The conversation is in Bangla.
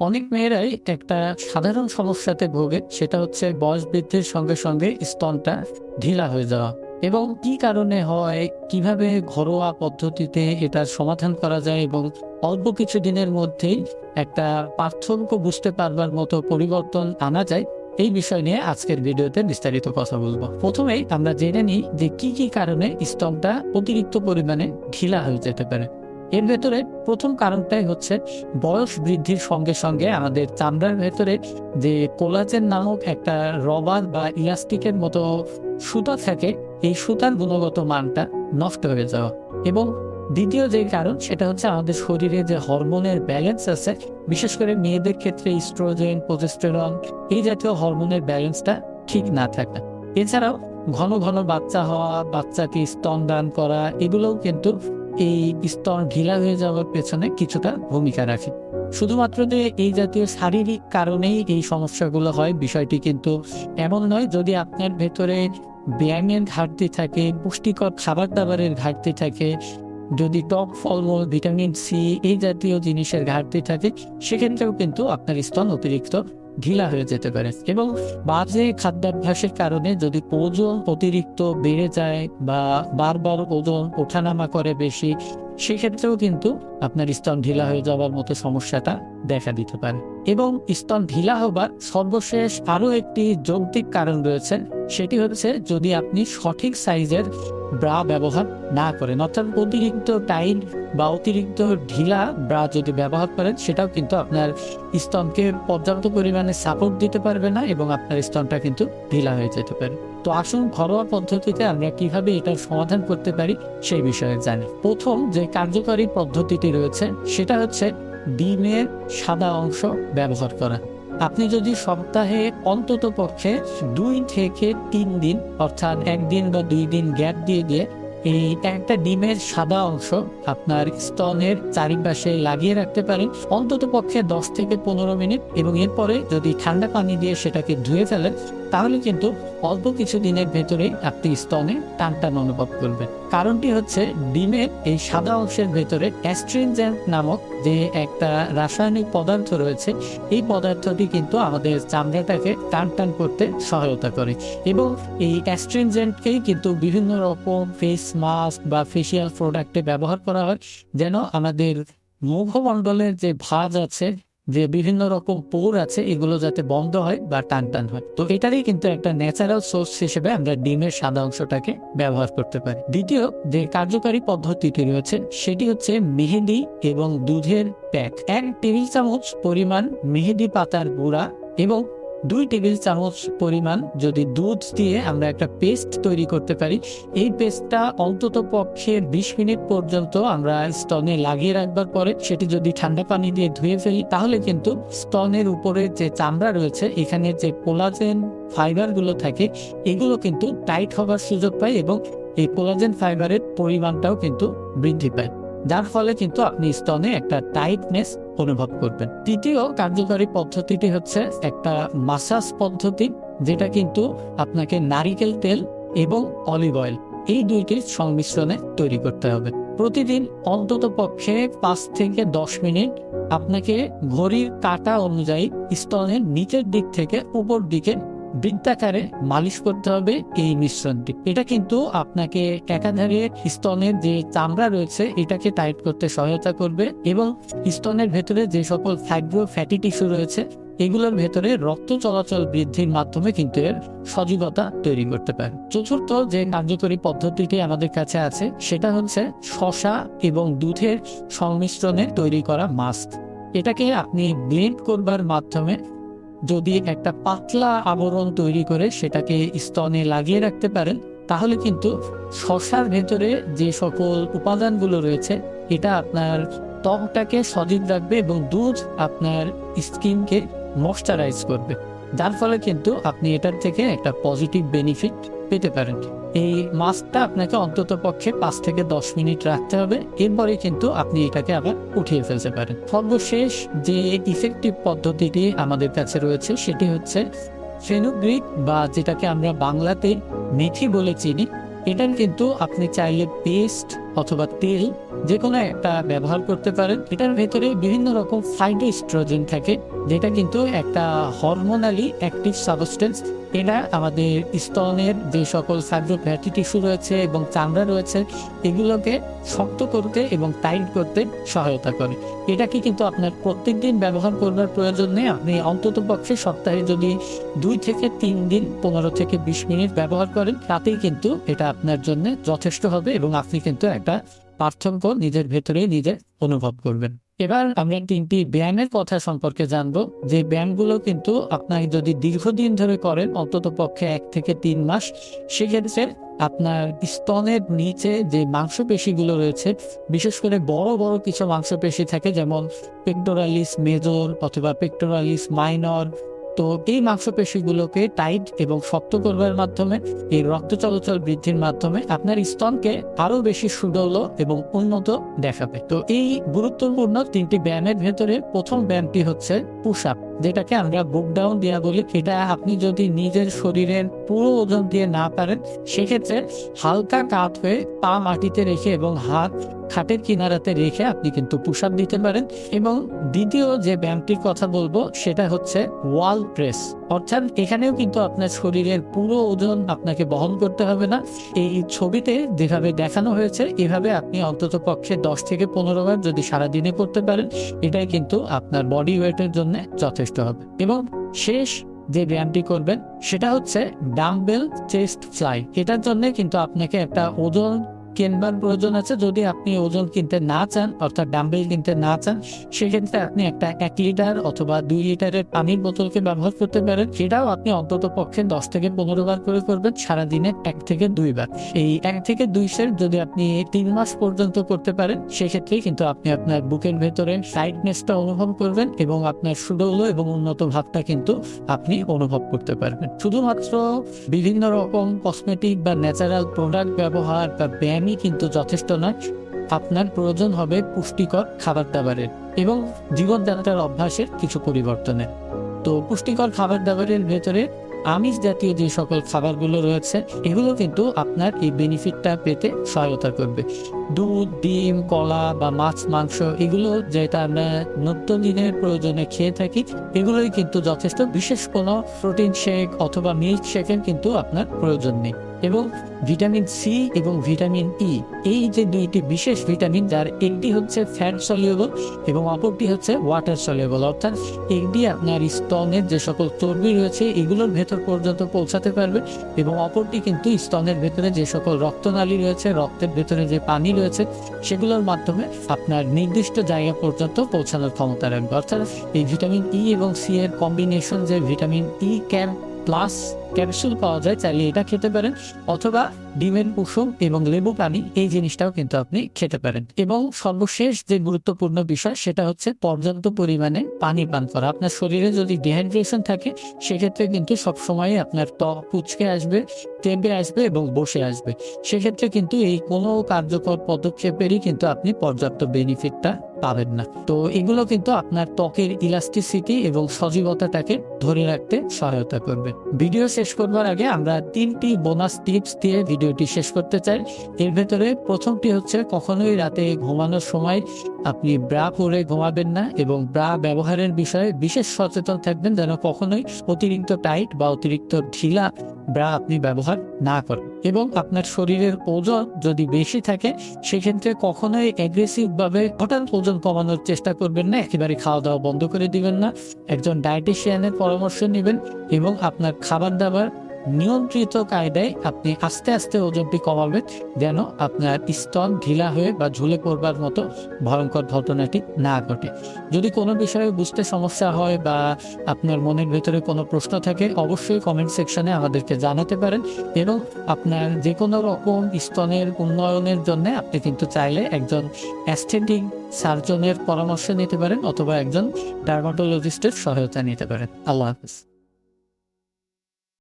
অনেক মেয়েরাই একটা সাধারণ সমস্যাতে ভোগে, সেটা হচ্ছে বয়স বৃদ্ধির সঙ্গে সঙ্গে স্তনটা ঢিলা হয়ে যাওয়া। এবং কি কারণে হয়, কীভাবে ঘরোয়া পদ্ধতিতে এটার সমাধান করা যায় এবং অল্প কিছু দিনের মধ্যেই একটা পার্থক্য বুঝতে পারবার মতো পরিবর্তন আনা যায়, এই বিষয় নিয়ে আজকের ভিডিওতে বিস্তারিত কথা বলব। প্রথমেই আমরা জেনে নিই যে কি কি কারণে স্তনটা অতিরিক্ত পরিমাণে ঢিলা হয়ে যেতে পারে। এর ভেতরে প্রথম কারণটাই হচ্ছে বয়স বৃদ্ধির সঙ্গে সঙ্গে আমাদের চামড়ার ভেতরে যে কোলাজেন নামক একটা রবার বা ইলাস্টিকের মতো সুতা থাকে, এই সুতার গুণগত মানটা নষ্ট হয়ে যাওয়া। এবং দ্বিতীয় যে কারণ, সেটা হচ্ছে আমাদের শরীরে যে হরমোনের ব্যালেন্স আছে, বিশেষ করে মেয়েদের ক্ষেত্রে ইস্ট্রোজেন প্রোজেস্টেরন এই জাতীয় হরমোনের ব্যালেন্সটা ঠিক না থাকা। এছাড়াও ঘন ঘন বাচ্চা হওয়া, বাচ্চাকে স্তন দান করা, এগুলোও কিন্তু এই স্তর ঢিলা হয়ে যাওয়ার পেছনে কিছুটা ভূমিকা রাখে। শুধুমাত্র যে এই জাতীয় শারীরিক কারণেই এই সমস্যাগুলো হয়, বিষয়টি কিন্তু এমন নয় যদি আপনার ভেতরে ব্যায়ামের ঘাটতি থাকে, পুষ্টিকর খাবার দাবারের ঘাটতি থাকে, যদি টক ফলমূল, ভিটামিন সি এই জাতীয় জিনিসের ঘাটতি থাকে, সেক্ষেত্রেও কিন্তু আপনার স্তন অতিরিক্ত ঢিলা হয়ে যেতে পারে। এবং বাজে খাদ্যাভ্যাসের কারণে যদি ওজন অতিরিক্ত বেড়ে যায় বা বারবার ওজন ওঠানামা করে বেশি, সেক্ষেত্রেও কিন্তু আপনার স্তন ঢিলা হয়ে যাওয়ার মতো সমস্যাটা দেখা দিতে পারে। এবং স্তন ঢিলা হবার সর্বশেষ আরও একটি যৌক্তিক কারণ রয়েছে, সেটি হচ্ছে যদি আপনি সঠিক সাইজের ব্রা ব্যবহার না করেন। অর্থাৎ অতিরিক্ত টাইট বা অতিরিক্ত ঢিলা ব্রা যদি ব্যবহার করেন, সেটাও কিন্তু আপনার স্তনকে পর্যাপ্ত পরিমাণে সাপোর্ট দিতে পারবে না এবং আপনার স্তনটা কিন্তু ঢিলা হয়ে যেতে পারে। তো আসুন ঘরোয়া পদ্ধতিতে আমরা কীভাবে এটার সমাধান করতে পারি সেই বিষয়ে জানি। প্রথম যে কার্যকরী পদ্ধতিটি রয়েছে, সেটা হচ্ছে ডিমের সাদা অংশ ব্যবহার করা। আপনি যদি সপ্তাহে অন্তত পক্ষে দুই থেকে তিন দিন, অর্থাৎ একদিন বা দুই দিন গ্যাপ দিয়ে দিয়ে এই একটা ডিমের সাদা অংশ আপনার স্তনের চারিপাশে লাগিয়ে রাখতে পারেন, অন্তত পক্ষে দশ থেকে পনেরো মিনিট এবং এরপরে যদি ঠান্ডা পানি দিয়ে সেটাকে ধুয়ে ফেলেন, তাহলে কিন্তু অল্প কিছু দিনের ভেতরে আপনি স্তনে টান টান অনুভব করবেন। কারণটি হচ্ছে ডিমের এই সাদা অংশের ভেতরে অ্যাস্ট্রিনজেন্ট নামক যে একটা রাসায়নিক পদার্থ রয়েছে, এই পদার্থটি কিন্তু আমাদের চামড়াটাকে টান টান করতে সহায়তা করে এবং এই অ্যাস্ট্রিনজেন্টকেই কিন্তু বিভিন্ন রকম ফেস মাস্ক বা ফেসিয়াল প্রোডাক্টে ব্যবহার করা হয়, যেন আমাদের মুখমণ্ডলের যে ভাঁজ আছে যে বিভিন্ন রকম পোর আছে, এগুলো যাতে বন্ধ হয় বা টান টান হয়। তো এটারই কিন্তু একটা ন্যাচারাল সোর্স হিসেবে আমরা ডিমের সাদা অংশটাকে ব্যবহার করতে পারি। দ্বিতীয় যে কার্যকারী পদ্ধতিটি রয়েছে, সেটি হচ্ছে মেহেদি এবং দুধের প্যাক। এক টেবিল চামচ পরিমাণ মেহেদি পাতার গুঁড়া এবং দুই টেবিল চামচ পরিমাণ যদি দুধ দিয়ে আমরা একটা পেস্ট তৈরি করতে পারি, এই পেস্টটা অন্তত পক্ষে বিশ মিনিট পর্যন্ত আমরা স্তনে লাগিয়ে রাখবার পরে সেটি যদি ঠান্ডা পানি দিয়ে ধুয়ে ফেলি, তাহলে কিন্তু স্তনের উপরে যে চামড়া রয়েছে, এখানে যে কোলাজেন ফাইবারগুলো থাকে, এগুলো কিন্তু টাইট হবার সুযোগ পায় এবং এই কোলাজেন ফাইবারের পরিমাণটাও কিন্তু বৃদ্ধি পায়। যার ফলে কিন্তু আপনি স্তনে একটা টাইটনেস অনুভব করবেন। তৃতীয় কার্যকরী পদ্ধতিটি হচ্ছে একটা মাসাজ পদ্ধতি, যেটা কিন্তু আপনাকে নারিকেল তেল এবং অলিভ অয়েল এই দুইটির সংমিশ্রণে তৈরি করতে হবে। প্রতিদিন অন্তত পক্ষে পাঁচ থেকে দশ মিনিট আপনাকে ঘড়ির কাটা অনুযায়ী স্তনের নিচের দিক থেকে উপর দিকে বৃত্তাকারে মালিশ করতে হবে এই মিশ্রণটি। এটা কিন্তু আপনাকে একাধারে স্তনের যে চামড়া রয়েছে, এটাকে টাইট করতে সহায়তা করবে এবং স্তনের ভেতরে যে সকল ফাইব্রো ফ্যাটি টিস্যু রয়েছে, এগুলোর ভেতরে রক্ত চলাচল বৃদ্ধির মাধ্যমে কিন্তু এর সজীবতা তৈরি করতে পারে। চতুর্থ যে কার্যকরী পদ্ধতিটি আমাদের কাছে আছে, সেটা হচ্ছে শশা এবং দুধের সংমিশ্রণে তৈরি করা মাস্ক। এটাকে আপনি ব্লেন্ড করবার মাধ্যমে যদি একটা পাতলা আবরণ তৈরি করে সেটাকে স্তনে লাগিয়ে রাখতে পারেন, তাহলে কিন্তু শশার ভেতরে যে সকল উপাদানগুলো রয়েছে, এটা আপনার ত্বকটাকে সজীব রাখবে এবং দুধ আপনার স্কিনকে মশ্চারাইজ করবে। যার ফলে কিন্তু আপনি এটার থেকে একটা পজিটিভ বেনিফিট পেতে পারেন। এই মাস্কটা আপনাকে অন্তত পক্ষে পাঁচ থেকে দশ মিনিট রাখতে হবে। এরপরে কিন্তু আপনি এটাকে আবার উঠিয়ে ফেলতে পারেন। সর্বশেষ যে ইফেক্টিভ পদ্ধতিটি আমাদের কাছে রয়েছে, সেটি হচ্ছে ফেনুগ্রিক বা যেটাকে আমরা বাংলাতে মেথি বলে চিনি, এটার কিন্তু আপনি চাইলে পেস্ট অথবা তেল যে কোনো একটা ব্যবহার করতে পারেন। এটার ভেতরে বিভিন্ন রকম ফাইটোস্ট্রোজেন থাকে, যেটা কিন্তু একটা হরমোনালি অ্যাক্টিভ সাবস্টেন্স এরা আমাদের স্তনের যে সকল ফাইব্রো ফ্যাটি টিস্যু রয়েছে এবং চামড়া রয়েছে, এগুলোকে শক্ত করতে এবং টাইট করতে সহায়তা করে। এটাকে কিন্তু আপনার প্রত্যেক দিন ব্যবহার করবার প্রয়োজন নেই। আপনি অন্তত পক্ষে সপ্তাহে যদি দুই থেকে তিন দিন পনেরো থেকে বিশ মিনিট ব্যবহার করেন, তাতেই কিন্তু এটা আপনার জন্য যথেষ্ট হবে এবং আপনি কিন্তু একটা পার্থক্য নিজের ভেতরেই নিজে অনুভব করবেন। এবার আমরা তিনটি ব্যায়ামের কথা সম্পর্কে জানব। যে ব্যায়ামগুলো কিন্তু আপনার যদি দীর্ঘদিন ধরে করেন, অন্তত পক্ষে এক থেকে তিন মাস, সেক্ষেত্রে আপনার স্তনের নিচে যে মাংসপেশিগুলো রয়েছে, বিশেষ করে বড় বড় কিছু মাংসপেশি থাকে, যেমন পেক্টোরালিস মেজর অথবা পেক্টোরালিস মাইনর তো এই মাংসপেশিগুলোকে টাইট এবং শক্ত করবার মাধ্যমে, এই রক্ত চলাচল বৃদ্ধির মাধ্যমে আপনার স্তনকে আরও বেশি সুদল এবং উন্নত দেখাবে। তো এই গুরুত্বপূর্ণ তিনটি ব্যায়ামের ভেতরে প্রথম ব্যায়ামটি হচ্ছে পুশ আপ যেটাকে আমরা বুক ডাউন দেওয়া বলি, সেটা আপনি যদি নিজের শরীরের পুরো ওজন দিয়ে না পারেন, সেক্ষেত্রে হালকা কাত হয়ে পা মাটিতে রেখে এবং হাত খাটের কিনারাতে রেখে আপনি কিন্তু পুশ আপ দিতে পারেন। এবং দ্বিতীয় যে ব্যায়ামটির কথা বলব, সেটা হচ্ছে ওয়াল প্রেস অর্থাৎ এখানেও কিন্তু আপনার শরীরের পুরো ওজন আপনাকে বহন করতে হবে না। এই ছবিতে যেভাবে দেখানো হয়েছে, এভাবে আপনি অন্তত পক্ষে দশ থেকে পনেরো বার যদি সারাদিনে করতে পারেন, এটাই কিন্তু আপনার বডি ওয়েটের জন্য যথেষ্ট হবে। এবং শেষ যে ব্যায়ামটি করবেন, সেটা হচ্ছে ডাম্বেল চেস্ট ফ্লাই এটার জন্য কিন্তু আপনাকে একটা ওজন কেনবার প্রয়োজন আছে। যদি আপনি ওজন কিনতে না চান, অর্থাৎ ডাম্বেল কিনতে না চান, সেক্ষেত্রে আপনি একটা এক লিটার অথবা দুই লিটারের পানির বোতলকে ব্যবহার করতে পারেন, সেটাও আপনি অন্তত পক্ষে দশ থেকে পনেরো বার করে করবেন, সারাদিনে এক থেকে দুইবার এই এক থেকে দুই সেট যদি আপনি তিন মাস পর্যন্ত করতে পারেন, সেক্ষেত্রে কিন্তু আপনি আপনার বুকের ভেতরে সাইডনেসটা অনুভব করবেন এবং আপনার সুডৌল এবং উন্নত ভাবটা কিন্তু আপনি অনুভব করতে পারবেন। শুধুমাত্র বিভিন্ন রকম কসমেটিক বা ন্যাচারাল প্রোডাক্ট ব্যবহার বা ব্যায়ামই কিন্তু যথেষ্ট নয়। আপনার প্রয়োজন হবে পুষ্টিকর খাবার দাবারের এবং জীবনযাত্রার অভ্যাসের কিছু পরিবর্তনের। তো পুষ্টিকর খাবার দাবারের ভেতরে আমিষ জাতীয় যে সকল খাবারগুলো রয়েছে, এগুলো কিন্তু আপনার এই বেনিফিটটা পেতে সহায়তা করবে। দুধ, ডিম, কলা বা মাছ, মাংস, এগুলো যেটা আমরা নিত্যদিনের প্রয়োজনে খেয়ে থাকি, এগুলোই কিন্তু যথেষ্ট। বিশেষ কোনো প্রোটিন শেক অথবা মিল্ক শেকের কিন্তু আপনার প্রয়োজন নেই। এবং ভিটামিন সি এবং ভিটামিন ই। এই যে দুইটি বিশেষ ভিটামিন, যার একটি হচ্ছে ফ্যাট সলিউবল এবং অপরটি হচ্ছে ওয়াটার সলিউবল অর্থাৎ একটি আপনার স্তনের যে সকল চর্বি রয়েছে, এগুলোর ভেতর পর্যন্ত পৌঁছাতে পারবে এবং অপরটি কিন্তু স্তনের ভেতরে যে সকল রক্তনালী রয়েছে, রক্তের ভেতরে যে পানি রয়েছে, সেগুলোর মাধ্যমে আপনার নির্দিষ্ট জায়গা পর্যন্ত পৌঁছানোর ক্ষমতা রাখবে। অর্থাৎ এই ভিটামিন ই এবং সি এর কম্বিনেশন যে vitamin E can plus capsule পাওয়া যায় চাইলে এটা খেতে পারেন। অথবা ডিমের কুসুম এবং লেবু পানি, এই জিনিসটাও কিন্তু আপনি খেতে পারেন। এবং সর্বশেষ যে গুরুত্বপূর্ণ বিষয়, সেটা হচ্ছে পর্যাপ্ত পরিমাণে পানি পান করা। আপনার শরীরে যদি ডিহাইড্রেশন থাকে, সেক্ষেত্রে কিন্তু সবসময় আপনার ত্বক কুচকে আসবে টেপে আসবে এবং বসে আসবে। সেক্ষেত্রে কিন্তু এই কোনো কার্যকর পদক্ষেপেরই কিন্তু আপনি পর্যাপ্ত বেনিফিটটা পাবেন না। তো এগুলো কিন্তু আপনার ত্বকের ইলাস্টিসিটি এবং সজীবতাটাকে ধরে রাখতে সহায়তা করবে। ভিডিও শেষ করবার আগে আমরা তিনটি বোনাস টিপস দিয়ে ভিডিওটি শেষ করতে চাই। এর ভেতরে প্রথমটি হচ্ছে, কখনোই রাতে ঘুমানোর সময় আপনি ব্রা পরে ঘুমাবেন না এবং ব্রা ব্যবহারের বিষয়ে বিশেষ সচেতন থাকবেন যেন কখনোই অতিরিক্ত টাইট বা অতিরিক্ত ঢিলা ব্রা আপনি ব্যবহার না করেন। এবং আপনার শরীরের ওজন যদি বেশি থাকে, সেক্ষেত্রে কখনোই অ্যাগ্রেসিভভাবে হঠাৎ ওজন কমানোর চেষ্টা করবেন না। একেবারে খাওয়া দাওয়া বন্ধ করে দিবেন না। একজন ডায়েটিশিয়ানের পরামর্শ নেবেন এবং আপনার খাবার দাবার নিয়ন্ত্রিত কায়দায় আপনি আস্তে আস্তে ওজনটি কমাবেন, যেন আপনার স্তন ঢিলা হয়ে বা ঝুলে পড়বার মতো ভয়ঙ্কর ঘটনাটি না ঘটে। যদি কোনো বিষয়ে বুঝতে সমস্যা হয় বা আপনার মনের ভেতরে কোনো প্রশ্ন থাকে, অবশ্যই কমেন্ট সেকশনে আমাদেরকে জানাতে পারেন এবং আপনার যে কোনো রকম স্তনের উন্নয়নের জন্য আপনি কিন্তু চাইলে একজন অ্যাস্থেটিক সার্জনের পরামর্শ নিতে পারেন অথবা একজন ডার্মাটোলজিস্টের সহায়তা নিতে পারেন। আল্লাহ হাফিজ।